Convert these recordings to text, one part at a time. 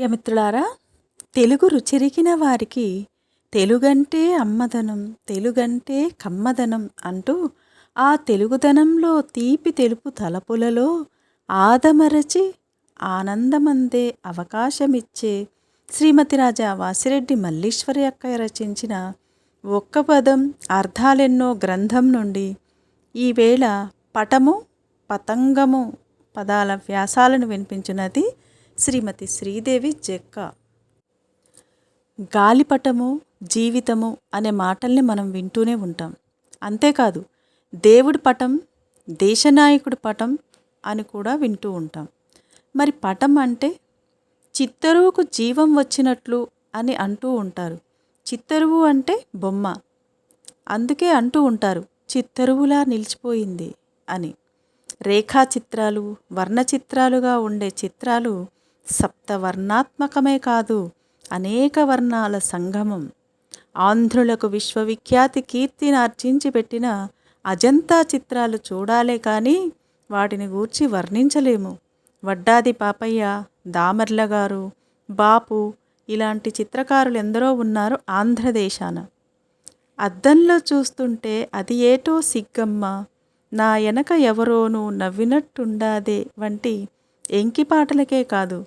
ప్రియమిత్రులారా తెలుగు రుచిరికిన వారికి తెలుగంటే అమ్మదనం తెలుగంటే కమ్మదనం అంటూ ఆ తెలుగుదనంలో తీపి తెలుపు తలపులలో ఆదమరచి ఆనందమందే అవకాశమిచ్చే శ్రీమతి రాజా వాసిరెడ్డి మల్లీశ్వరి అక్కయ్య రచించిన ఒక్క పదం అర్థాలెన్నో గ్రంథం నుండి ఈవేళ పటము పతంగము పదాల వ్యాసాలను వినిపించినది శ్రీమతి శ్రీదేవి జెక్క. గాలిపటము జీవితము అనే మాటల్ని మనం వింటూనే ఉంటాం. అంతేకాదు దేవుడి పటం దేశనాయకుడి పటం అని కూడా వింటూ ఉంటాం. మరి పటం అంటే చిత్తరువుకు జీవం వచ్చినట్లు అని అంటూ ఉంటారు. చిత్తరువు అంటే బొమ్మ. అందుకే అంటూ ఉంటారు చిత్తరువులా నిలిచిపోయింది అని. రేఖా చిత్రాలు వర్ణ చిత్రాలుగా ఉండే చిత్రాలు సప్తవర్ణాత్మకమే కాదు అనేక వర్ణాల సంగమం. ఆంధ్రులకు విశ్వవిఖ్యాతి కీర్తిని ఆర్జించి పెట్టిన అజంతా చిత్రాలు చూడాలే కానీ వాటిని గూర్చి వర్ణించలేము. వడ్డాది పాపయ్య దామర్ల గారు బాపు ఇలాంటి చిత్రకారులు ఎందరో ఉన్నారు ఆంధ్రదేశాన. అద్దంలో చూస్తుంటే అది ఏటో సిగ్గమ్మ నా వెనక ఎవరోనూ నవ్వినట్టుండాదే వంటి ఎంకి పాటలకే కాదు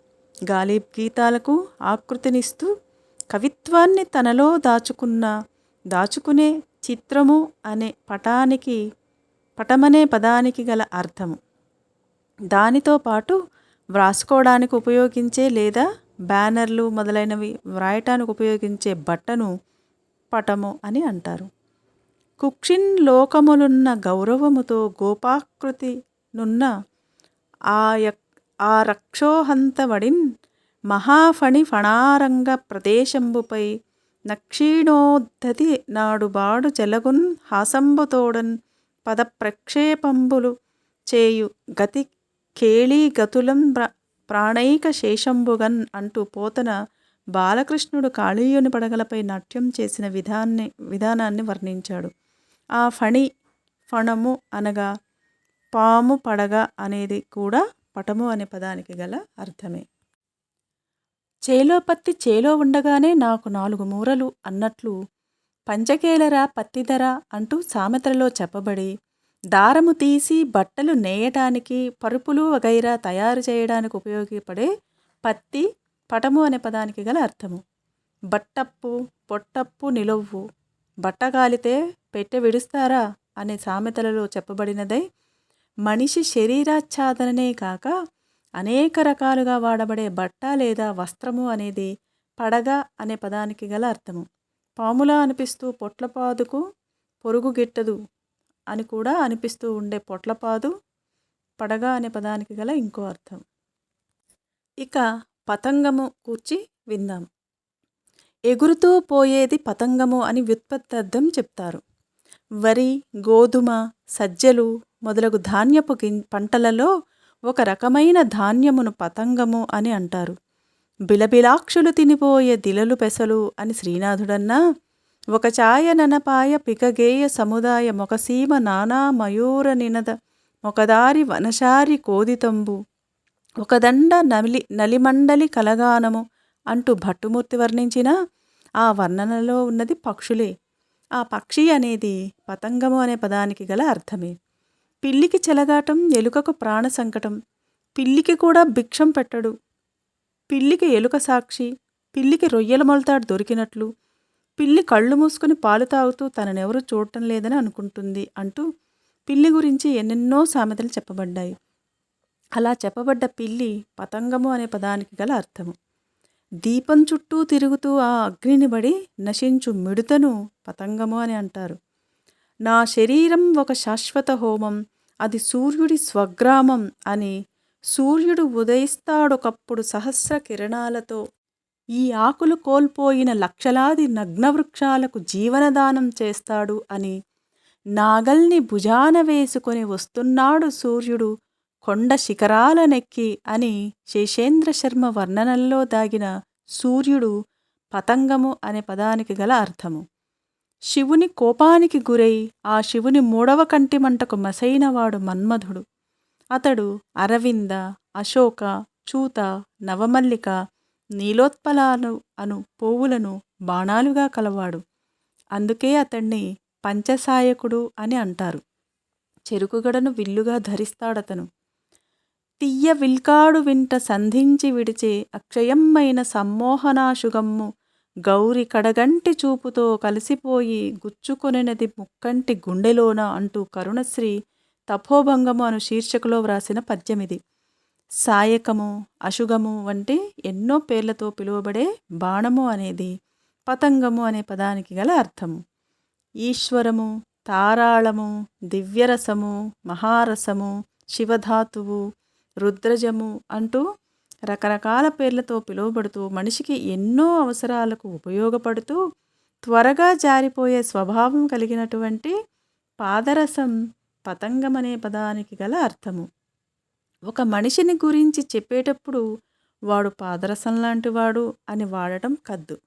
గాలి గీతాలకు ఆకృతినిస్తూ కవిత్వాన్ని తనలో దాచుకున్న దాచుకునే చిత్రము అనే పటానికి పటమనే పదానికి గల అర్థము. దానితో పాటు వ్రాసుకోవడానికి ఉపయోగించే లేదా బ్యానర్లు మొదలైనవి వ్రాయటానికి ఉపయోగించే బట్టను పటము అని అంటారు. కుక్షిన్ లోకములున్న గౌరవముతో గోపాకృతి నున్న ఆ యొక్క ఆ రక్షోహంతవడిన్ మహాఫణి ఫణారంగ ప్రదేశంబుపై నక్షీణోద్ధతి నాడుబాడు జలగున్ హాసంబుతోడన్ పద ప్రక్షేపంబులు చేయు గతి కేళీ గతులం ప్రాణైక శేషంబుగన్ అంటూ పోతన బాలకృష్ణుడు కాళీయుని పడగలపై నాట్యం చేసిన విధాన్ని విధానాన్ని వర్ణించాడు. ఆ ఫణి ఫణము అనగా పాము పడగ అనేది కూడా పటము అనే పదానికి గల అర్థమే. చేలో పత్తి చేలో ఉండగానే నాకు నాలుగు మూరలు అన్నట్లు పంచకేలరా పత్తిధర అంటూ సామెతలలో చెప్పబడి దారము తీసి బట్టలు నేయటానికి పరుపులు వగైరా తయారు చేయడానికి ఉపయోగపడే పత్తి పటము అనే పదానికి గల అర్థము. బట్టప్పు పొట్టప్పు నిలవ్వు బట్టగాలితే పెట్టె విడుస్తారా అనే సామెతలలో చెప్పబడినదై మనిషి శరీరాచ్ఛాదననే కాక అనేక రకాలుగా వాడబడే బట్ట లేదా వస్త్రము అనేది పడగ అనే పదానికి గల అర్థము. పాములా అనిపిస్తూ పొట్లపాదుకు పొరుగు గిట్టదు అని కూడా అనిపిస్తూ ఉండే పొట్లపాదు పడగ అనే పదానికి గల ఇంకో అర్థం. ఇక పతంగము కూర్చి విందాం. ఎగురుతూ పోయేది పతంగము అని వ్యుత్పత్తార్థం చెప్తారు. వరి గోధుమ సజ్జలు మొదలగు ధాన్యపు పంటలలో ఒక రకమైన ధాన్యమును పతంగము అని అంటారు. బిలబిలాక్షులు తినిపోయే దిలలు పెసలు అని శ్రీనాథుడన్నా ఒక ఛాయ ననపాయ పికగేయ సముదాయ మొకసీమ నానా మయూర నినద ఒకదారి వనశారి కోదితంబు ఒకదండ నలి నలిమండలి కలగానము అంటూ భట్టుమూర్తి వర్ణించిన ఆ వర్ణనలో ఉన్నది పక్షులే. ఆ పక్షి అనేది పతంగము అనే పదానికి గల అర్థమే. పిల్లికి చెలగాటం ఎలుకకు ప్రాణ సంకటం. పిల్లికి కూడా భిక్షం పెట్టడు. పిల్లికి ఎలుక సాక్షి పిల్లికి రొయ్యల మొలతాడు దొరికినట్లు. పిల్లి కళ్ళు మూసుకుని పాలు తాగుతూ తననెవరూ చూడటం లేదని అనుకుంటుంది అంటూ పిల్లి గురించి ఎన్నెన్నో సామెతలు చెప్పబడ్డాయి. అలా చెప్పబడ్డ పిల్లి పతంగము అనే పదానికి గల అర్థము. దీపం చుట్టూ తిరుగుతూ ఆ అగ్నిని బడి నశించు మిడుతను పతంగము అని అంటారు. నా శరీరం ఒక శాశ్వత హోమం అది సూర్యుడి స్వగ్రామం అని సూర్యుడు ఉదయిస్తాడొకప్పుడు సహస్ర కిరణాలతో ఈ ఆకులు కోల్పోయిన లక్షలాది నగ్నవృక్షాలకు జీవనదానం చేస్తాడు అని నాగల్ని భుజాన వేసుకొని వస్తున్నాడు సూర్యుడు కొండ శిఖరాలనెక్కి అని శేషేంద్ర శర్మ వర్ణనల్లో దాగిన సూర్యుడు పతంగము అనే పదానికి గల అర్థము. శివుని కోపానికి గురై ఆ శివుని మూడవ కంటి మంటకు మసైనవాడు మన్మధుడు. అతడు అరవింద అశోక చూత నవమల్లిక నీలోత్పలాలు అను పువ్వులను బాణాలుగా కలవాడు. అందుకే అతణ్ణి పంచసాయకుడు అని అంటారు. చెరుకుగడను విల్లుగా ధరిస్తాడతను. తియ్య విల్కాడు వింట సంధించి విడిచే అక్షయమ్మైన సమ్మోహనాశుగమ్ము గౌరి కడగంటి చూపుతో కలిసిపోయి గుచ్చుకొనినది ముక్కంటి గుండెలోన అంటూ కరుణశ్రీ తపోభంగము అను శీర్షికలో వ్రాసిన పద్యమిది. సాయకము అశుగము వంటి ఎన్నో పేర్లతో పిలువబడే బాణము అనేది పతంగము అనే పదానికి గల అర్థము. ఈశ్వరము తారాళము దివ్యరసము మహారసము శివధాతువు రుద్రజము అంటూ రకరకాల పేర్లతో పిలువబడుతూ మనిషికి ఎన్నో అవసరాలకు ఉపయోగపడుతూ త్వరగా జారిపోయే స్వభావం కలిగినటువంటి పాదరసం పతంగం అనే పదానికి గల అర్థము. ఒక మనిషిని గురించి చెప్పేటప్పుడు వాడు పాదరసం లాంటివాడు అని వాడటం కద్దు.